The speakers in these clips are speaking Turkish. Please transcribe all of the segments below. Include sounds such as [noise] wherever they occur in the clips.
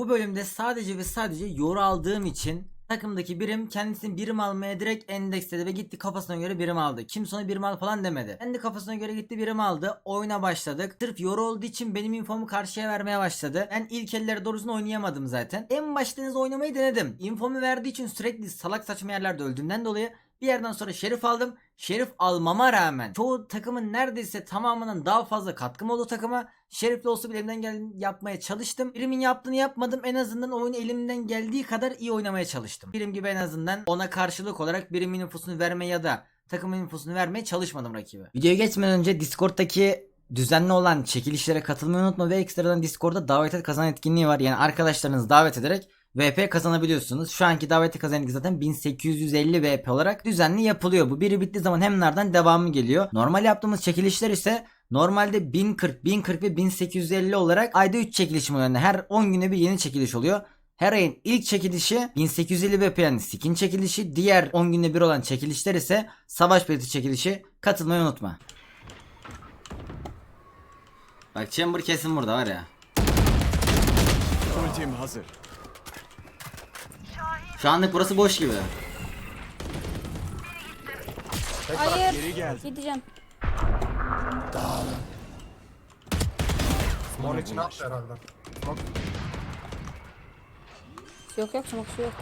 Bu bölümde sadece ve sadece yoru aldığım için takımdaki birim kendisini birim almaya direkt endeksledi ve gitti kafasına göre birim aldı. Kimse ona birim al falan demedi. Kendi kafasına göre gitti birim aldı. Oyuna başladık. Sırf yoru olduğu için benim infomu karşıya vermeye başladı. Ben ilk elleri doğrusunu oynayamadım zaten. En başta oynamayı denedim. İnfomu verdiği için sürekli salak saçma yerlerde öldüğümden dolayı bir yerden sonra şerif aldım. Şerif almama rağmen çoğu takımın neredeyse tamamının daha fazla katkım oldu takıma. Şerifli olsa bile elimden gel yapmaya çalıştım. Birimin yaptığını yapmadım. En azından oyunu elimden geldiği kadar iyi oynamaya çalıştım. Birim gibi en azından ona karşılık olarak birimin infosunu vermeye ya da takımın infosunu vermeye çalışmadım rakibe. Videoya geçmeden önce Discord'daki düzenli olan çekilişlere katılmayı unutma ve ekstradan Discord'da davet et kazan etkinliği var. Yani arkadaşlarınızı davet ederek VP kazanabiliyorsunuz. Şu anki daveti kazandık zaten 1850 VP olarak düzenli yapılıyor. Bu biri bittiği zaman hem nereden devamı geliyor. Normal yaptığımız çekilişler ise normalde 1040, 1040 ve 1850 olarak ayda 3 çekilişim oluyor. Yani her 10 güne bir yeni çekiliş oluyor. Her ayın ilk çekilişi 1850 VP yani skin çekilişi. Diğer 10 günde bir olan çekilişler ise savaş bileti çekilişi. Katılmayı unutma. Bak Chamber kesin burada var ya. Ultim hazır. Şu anlık burası boş gibi. Hayır. Geri gel. Gideceğim. Mon için attı herhalde. Yok yok smoke su yok.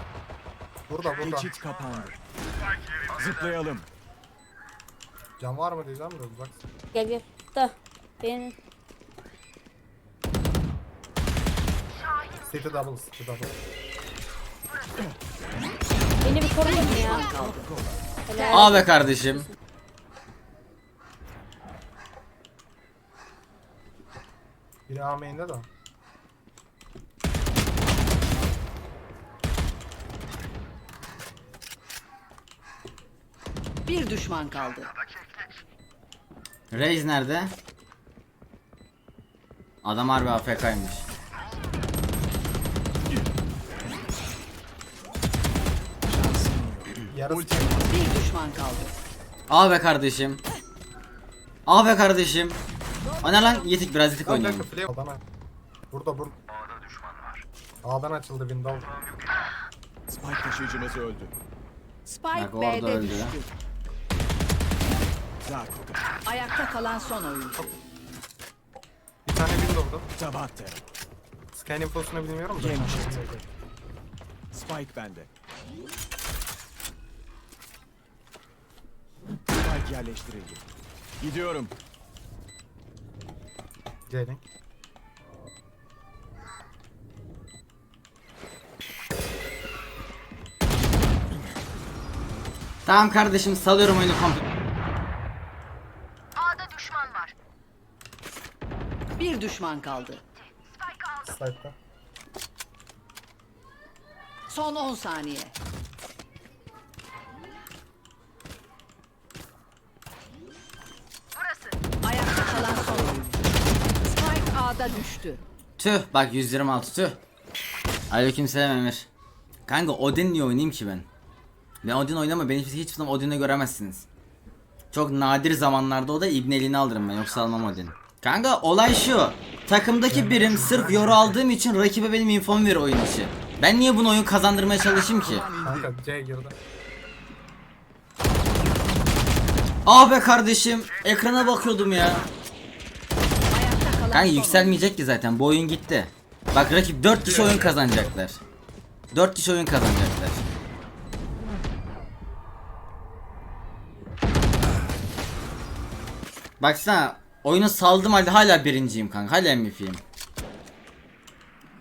Burada burada. Geçit kapandı. Zıplayalım. Cam var mı diyeceğim de uzak. Gel gel. Da. Benim City double, city double. Beni bir koruyun ya. Helal. Be kardeşim. Biri A main'de de. Bir düşman kaldı. Reis nerede? Adam harbi AFK'ymış. Yarısı Ultim Bir düşman kaldı. Aa be kardeşim. Aa be kardeşim. Ne lan? Yetik biraz yetik Bir dakika, oynuyorum. flip. A'dan aç. Burada burada. A'da düşman var. A'dan açıldı window. Spike taşıyıcımız öldü. Spike Bak orada B'de öldü. düştü. Zaku. Ayakta kalan son oyuncu. Bir tane window'da. Tabatte. Scan infosunu bilmiyorum da. Game Spike bende. Spike yerleştirildi. Gidiyorum. J-Link. Tamam kardeşim salıyorum oyunu komple. Bir düşman kaldı. Slide'da. Son 10 saniye. Düştü. Tüh bak 126 tüh. Aleykümselam Emir. Kanka Odin niye oynayayım ki ben? Ben Odin oynama beni hiç hiçbir zaman Odin'le göremezsiniz. Çok nadir zamanlarda o da ibneliğini alırım ben yoksa almam Odin. Kanka olay şu. Takımdaki birim sırf yoru aldığım için rakibe benim infomu veriyor oyun içi. Ben niye bunu oyun kazandırmaya çalışayım ki? Kanka C girdi. Ah be kardeşim ekrana bakıyordum ya. Kanka yükselmeyecek ki zaten bu oyun gitti. Bak rakip 4 kişi oyun kazanacaklar. 4 kişi oyun kazanacaklar. Baksana oyunu saldım halde hala birinciyim kanka hala MVP'yim.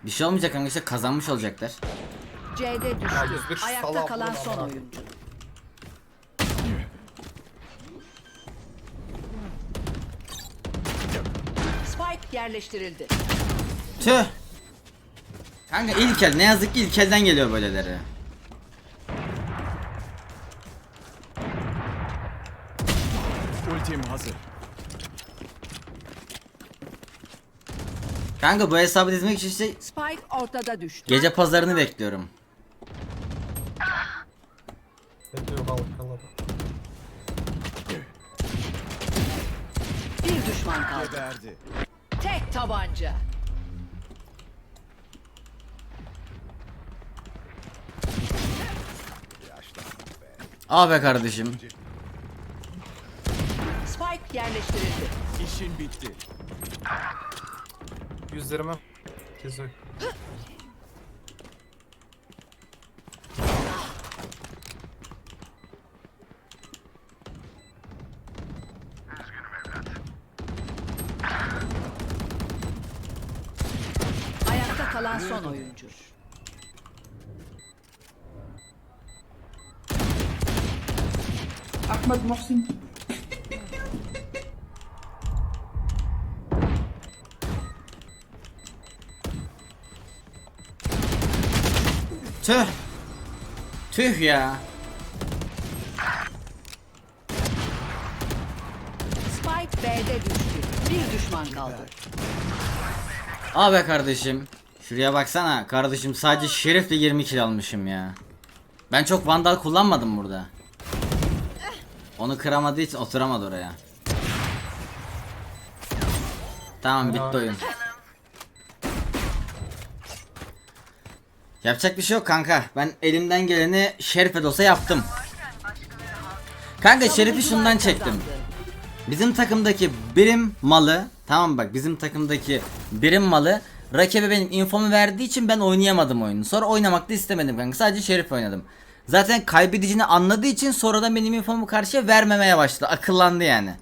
Bir şey olmayacak kanka işte kazanmış olacaklar. C'de düştü. 101 Ayakta kalan son oyuncu. Spike yerleştirildi. Tüh. Kanka ilk el ne yazık ki ilk elden geliyor böyleleri. Ultim hazır. Kanka bu hesabı dizmek için işte Spike ortada düştü. gece pazarını bekliyorum. Bir düşman kaldı. Geberdi. Tek tabanca. Ah kardeşim. Spike yerleştirildi. İşin bitti. Yüzlerime. Kesin. [laughs] kalan son oyuncu. Ahmed Mohsin. Tüh. Tüh ya. Spike B'de düştü. Bir düşman kaldı. Be kardeşim. Şuraya baksana. Kardeşim sadece şerifle 20 kill almışım ya. Ben çok vandal kullanmadım burada. Onu kıramadığı için oturamadı oraya. Tamam bitti oyun. Yapacak bir şey yok kanka. Ben elimden geleni şerife de olsa yaptım. Kanka şerifi şundan çektim. Bizim takımdaki birim malı tamam bak bizim takımdaki birim malı rakibe benim infomu verdiği için ben oynayamadım oyunu. Sonra oynamak da istemedim kanka. Sadece şerif oynadım. Zaten kaybedicini anladığı için sonradan benim infomu karşıya vermemeye başladı. Akıllandı yani.